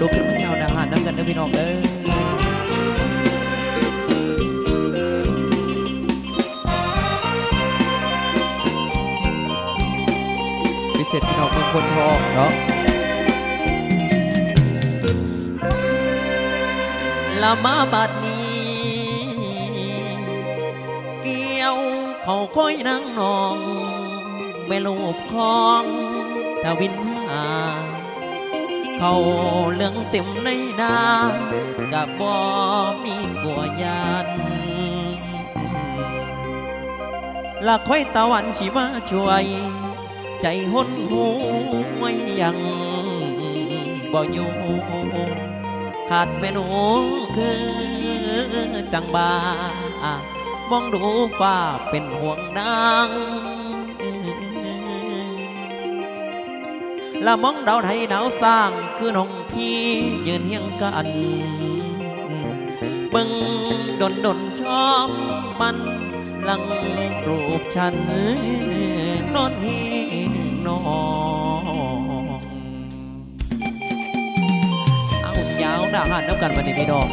ดูขึ้นมาเงาอาหารน้ำกันเด้อพี่น้องเด้อพิเศษพี่น้องเมืองคนทอเนาะละมาบัดนี้ เกี่ยวเขาก้อยนางนองแม่ลูกของดาวินหา เขาเลืองเต็มในนากับบ่มีกลัวยานละค่อยตะวันชิมาช่วย ใจหนหูไว้ยังบ่อยู่ขาดเมนูคือจังบามองดูฟ้าเป็นห่วงนาง ละมองดาวไทยดาวสร้างคือน้องพี่ยืนเฮียงกันเบิ่งดนดนชอบมันหลังรูปฉันนอนหิงนอนเอายาวด่าหันน้ำกันมาดีพี่น้อง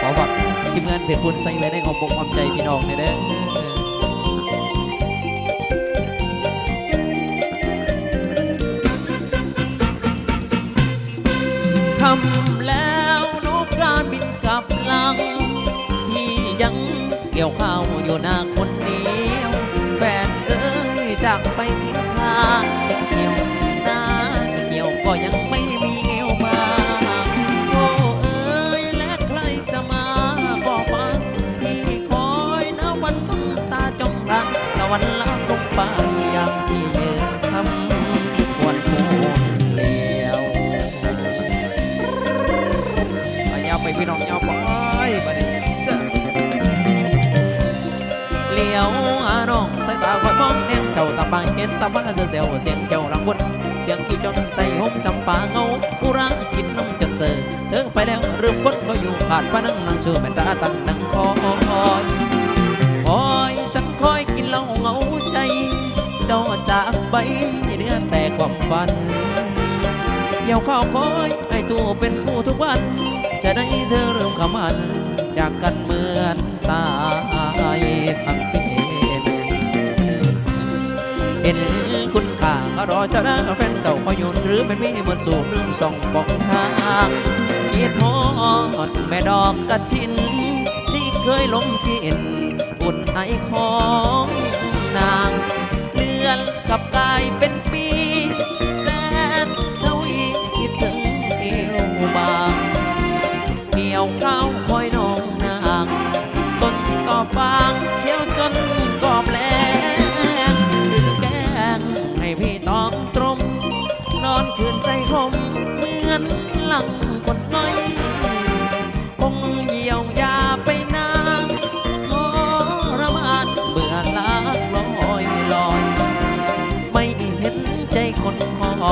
ขอฝากทีมงานเพจบุญใส่ไว้ในของปกความใจพี่น้องเนี่ยเด้อ เกี่ยวข้าวอยู่หน้าคนเดียวแฟนเอ้ยจากไปทิ้งข้าจะเกี่ยวหน้าเกี่ยวก็ยังไม่มีเอวมาโอ้เอ้ยและใครจะมาบอกมาที่คอยนะวันต้องตาจ้องรักตะวันละลงไปอย่างที่ยืนทำควรโมเลี้ยวเอายาไปพี่น้อง เจ้าตาบางเห็นตาบ้าเสียวเสียวเสียงเจ้ารังบุญเสียงกี่จนไตห่มจำปาเงาอุราคิดน้องจนเสือเธอไปแล้วเริ่มคนก็อยู่ขาดพนังนางชื่อแม่ตาตั้งนังคอยคอยฉันคอยกินเหล้าเงาใจ เจ้าจากไปเดือแต่ความฝันเกี่ยวข้าวคอยให้ตัวเป็นผู้ทุกวัน จะได้เธอเริ่มขมันจากกันเหมือน เจ้าหน้าแฟนเจ้าคอยยุนหรือเป็นมีเหมือนสู่ลืมส่องปองทางเกียดฮอดแม่ดอกกระทิน ที่เคยลมกินอุ่นไอของนางเลือนกับกลายเป็นปี แสนเท่าอีคิดถึงเอวบา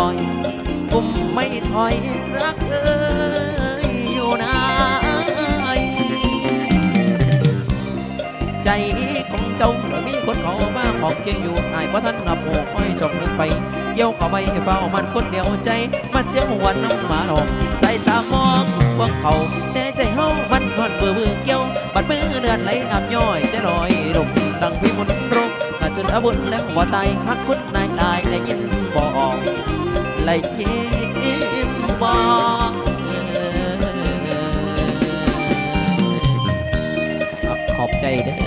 อย กุมไม่ถอยรักเอ้ยอยู่ไหนใจของเจ้ามีคนเขามาของเกียงอยู่หายเพราะท่านนับโอ้ค่อยจบนึกไปเกี่ยวเข้าไปเฝ้ามันคนเดียวใจมาเชี่ยววันน้องหมาหลอกใส่ตามองพวกเขาแต่ใจเฮามันคอนเบื่อเบื่อเกี่ยวบัดมือเลือดไหลอาบย่อยจะลอยลงดังพี่มุนรกจนอาบุญแล้วว่าตายฮักคุณนายลายได้ยินบอก ไล่ยินบางขอบใจเด้อ